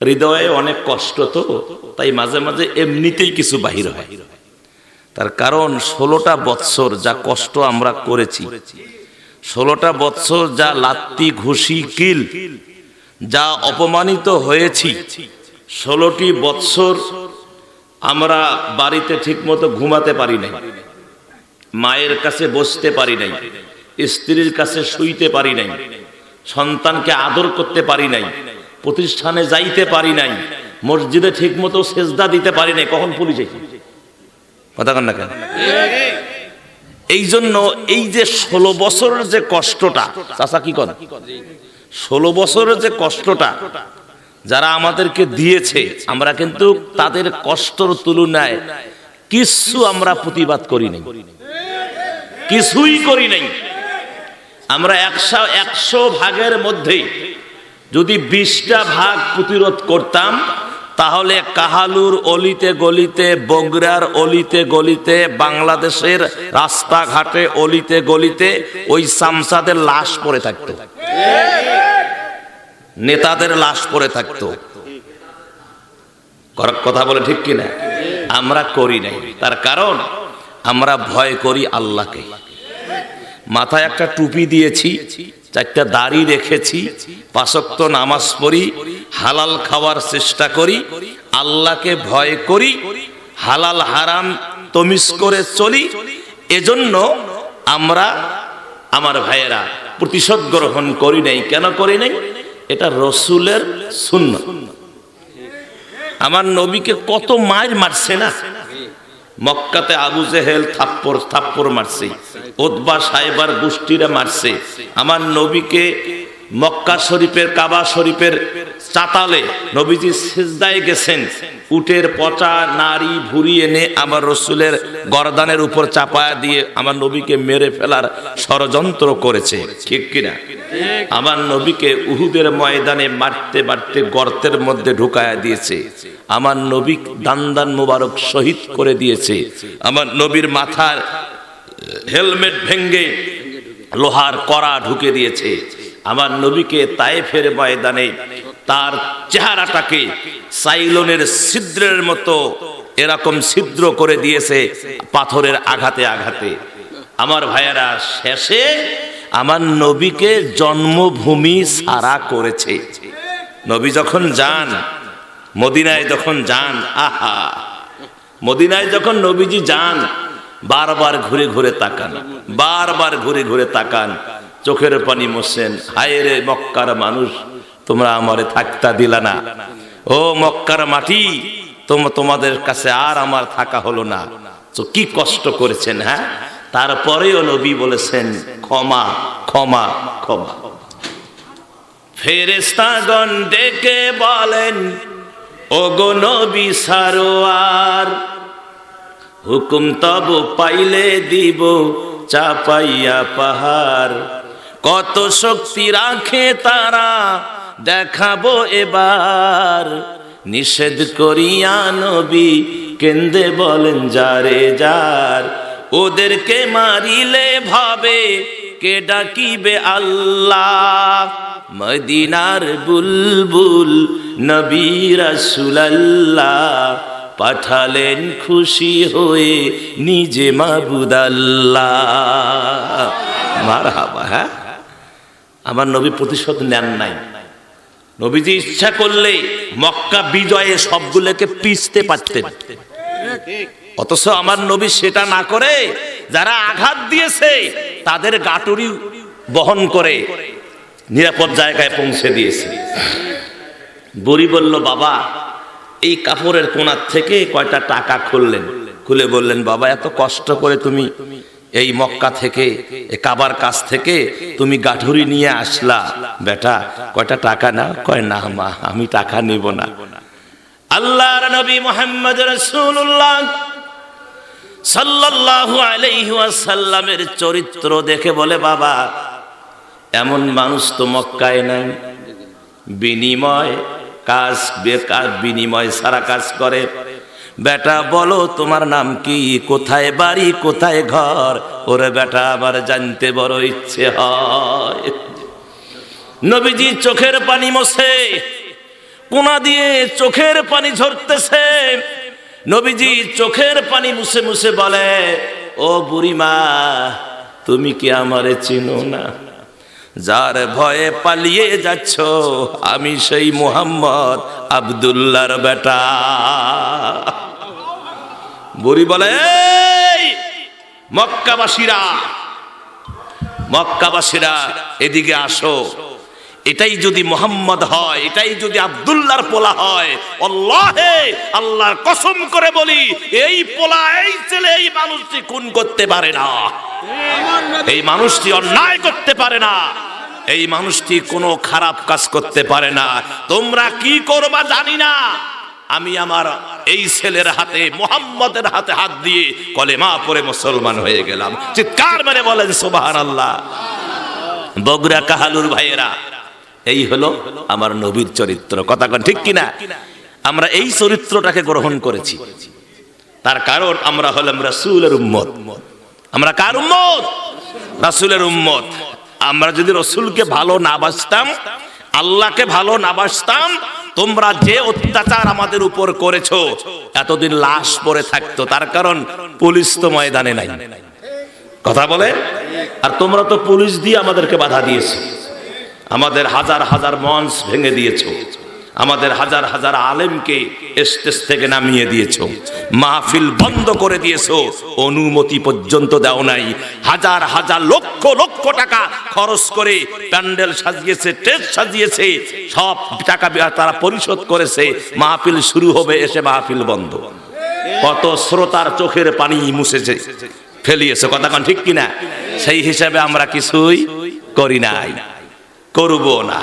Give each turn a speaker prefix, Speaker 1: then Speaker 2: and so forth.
Speaker 1: হৃদয়ে অনেক কষ্ট তো, তাই মাঝে মাঝে এমনিতেই কিছু বাহির হয়। তার কারণ ষোলোটা বৎসর যা কষ্ট আমরা করেছি, ষোলোটা বৎসর যা লাত্তি, ঘুষি, কিল, যা অপমানিত হয়েছি, ষোলোটি বৎসর আমরা বাড়িতে ঠিকমতো ঘুমাতে পারি নাই, মায়ের কাছে বসতে পারি নাই, স্ত্রীর কাছে শুইতে পারি নাই, সন্তানকে আদর করতে পারি নাই প্রতিষ্ঠানে যাইতে পারি নাই। মসজিদে ঠিকমতো সেজদা দিতে পারি নাই। কখন পুলিশ কথা কন না কেন? এই জন্য এই যে ষোলো বছরের যে কষ্টটা চাষা কি কন? ষোলো বছরের যে কষ্টটা যারা আমাদেরকে দিয়েছে, আমরা কিন্তু তাদের কষ্টর তুলনায় কিছু আমরা প্রতিবাদ করি নাই। কিছুই করি নাই। আমরা একশো একশো ভাগের মধ্যে যদি বিশটা ভাগ প্রতিরোধ করতাম, তাহলে কাহালুর অলিতে গলিতে, বগুড়ার অলিতে গলিতে, বাংলাদেশের রাস্তাঘাটে অলিতে গলিতে ওই সামসাদের লাশ পড়ে থাকতো। নেতাদের লাশ পড়ে থাকতো। কথা বলে ঠিক কিনা? আমরা করি নাই। তার কারণ, আমরা ভয় করি আল্লাহকে। মাথায় একটা টুপি দিয়েছি। চারটা দাড়ি রেখেছি পাশক্ত নামাজ পড়ি, হালাল খাওয়ার চেষ্টা করি, আল্লাহকে ভয় করি, হালাল হারাম তমিস করে চলি। এজন্য আমরা আমার ভাইয়েরা প্রতিশোধ গ্রহণ করি নাই। কেন করি নাই? এটা রসুলের শূন্য আমার নবীকে কত মায়ের মারছে না? মক্কাতে আবু জেহেল থাপ্পর থাপ্পর মারছে। ওদবা সাহেবার গোষ্ঠীরা মারছে। আমার নবীকে মক্কা শরীফের, কাবা শরীফের চাতালে নবীজি সেজদায় গেছেন। উটের পচা নারী ভুরি এনে আমার রসুলের গরদানের উপর চাপায়া দিয়ে আমার নবীকে মেরে ফেলার ষড়যন্ত্র করেছে। ঠিক কিনা? আমার নবীকে উহুদের ময়দানে মারতে মারতে গর্তের মধ্যে ঢুকায়া দিয়েছে। আমার নবী দান দান মুবারক শহীদ করে দিয়েছে। আমার নবীর মাথার হেলমেট ভেঙ্গে লোহার কড়া ঢুকে দিয়েছে। আমার নবীকে তায়েফের ময়দানে তার চেহারাটাকে সাইলনের ছিদ্রের মতো এরকম ছিদ্র করে দিয়েছে পাথরের আঘাতে আঘাতে। আমার ভাইয়েরা, শেষে আমার নবীকে জন্মভূমি সারা করেছে। নবী যখন যান, মদিনায় যখন যান, আহা, মদিনায় যখন নবীজি যান, বারবার ঘুরে ঘুরে তাকান, বারবার ঘুরে ঘুরে তাকান। চোখের পানি মোসেন, হায় রে মক্কার মানুষ, তোমরা আমারে থাকতা দিলা না। ও মক্কার মাটি, তোম, তোমাদের কাছে আর আমার থাকা হলো না। তো কি কষ্ট করেছেন হ্যাঁ? তারপরেও নবী বলেছেন, ক্ষমা ক্ষমা ক্ষমা। ফেরেস্তাগণ ডেকে বলেন ও গো নবী সারোয়ার, হুকুম তব পাইলে দিব চাপাইয়া পাহাড়। কত শক্তি রাখে তারা, দেখাবো এবার। নিষেধ করিয়া নবী কেন্দে বলেন, যারে যার ওদেরকে মারিলে ভাবে, কে ডাকিবে আল্লাহ? মদিনার বুলবুল নবী রাসূলুল্লাহ পাঠালেন খুশি হয়ে নিজে মাবুদাল্লাহ হ্যাঁ? আমার নবী প্রতিশোধ নেন নাই। নবীজি ইচ্ছা করলে মক্কা বিজয়ে সবগুলোকে পিছতে পারতেন। অথচ আমার নবী সেটা না করে, যারা আঘাত দিয়েছে, তাদের গাটুরি বহন করে নিরাপদ জায়গায় পৌঁছে দিয়েছে। বুড়ি বলল, বাবা, এই কাপড়ের কোনার থেকে কয়টা টাকা খুললেন? খুলে বললেন, বাবা, এত কষ্ট করে তুমি এই মক্কা থেকে কাবার কাছ থেকে তুমি গাঠুরি নিয়ে আসলা। বেটা, কয়টা টাকা না? কয়, না মা, আমি টাকা নেব না। আল্লাহর নবী মোহাম্মদ রাসূলুল্লাহ সাল্লাল্লাহু আলাইহি ওয়াসাল্লামের চরিত্র দেখে বলে, বাবা, এমন মানুষ তো মক্কায় নাই। বিনিময় কাজ, বেকার বিনিময় সারা কাজ করে। বেটা, বলো তোমার নাম কি? কোথায় বাড়ি, কোথায় ঘর? ওরে বেটা আবার জানতে বড় ইচ্ছে হয়। নবীজি চোখের পানি মোছে, কোনা দিয়ে চোখের পানি ঝরতেছে। নবীজি চোখের পানি মুছে মুছে বলে ও বুড়িমা তুমি কি আমারে চিনো না? যার ভয়ে পালিয়ে যাচ্ছ আমি সেই মোহাম্মদ আবদুল্লার বেটা। বুড়ি বলে "এই, মক্কাবাসীরা মক্কাবাসীরা এদিকে আসো। এটাই যদি মোহাম্মদ হয়, এটাই যদি আব্দুল্লাহর পোলা হয়, আল্লাহে, আল্লাহর কসম করে বলি, এই পোলা, এই ছেলে, এই মানুষটি খুন করতে পারে না। এই মানুষটি অন্যায় করতে পারে না। এই মানুষটি কোনো খারাপ কাজ করতে পারে না। তোমরা কি করবা জানি না। আমি আমার এই ছেলের হাতে, মোহাম্মদের হাতে হাত দিয়ে কলেমা পরে মুসলমান হয়ে গেলাম। চিৎকার মেরে বলেন সোবাহান আল্লাহ বগুড়া কাহালুর ভাইয়েরা এই হলো আমার নবীর চরিত্র। কথা ঠিক কিনা? আমরা এই চরিত্রটাকে গ্রহণ করেছি। তার কারণ আমরা হলাম রাসূলের উম্মত। আমরা কার উম্মত? রাসূলের উম্মত। আমরা যদি রসুলকে ভালো না বাসতাম, আল্লাহকে ভালো না বাসতাম, তোমরা যে অত্যাচার আমাদের উপর করেছ, এতদিন লাশ পরে থাকতো। তার কারণ পুলিশ তো ময়দানে নাই। কথা বলে আর তোমরা তো পুলিশ দিয়ে আমাদেরকে বাধা দিয়েছ। আমাদের হাজার হাজার মঞ্চ ভেঙে দিয়েছ। আমাদের হাজার হাজার আলেমকে স্টেজ থেকে নামিয়ে দিয়েছ। মাহফিল বন্ধ করে দিয়েছ। অনুমতি পর্যন্ত দাও নাই। হাজার হাজার লক্ষ লক্ষ টাকা খরচ করে প্যান্ডেল সাজিয়েছে টেস্ট সাজিয়েছে। সব টাকা তারা পরিশোধ করেছে। মাহফিল শুরু হবে, এসে মাহফিল বন্ধ। কত শ্রোতার চোখের পানি মুছেছে। ফেলিয়েছে। কথা ঠিক কিনা? সেই হিসাবে আমরা কিছুই করি নাই। করব না।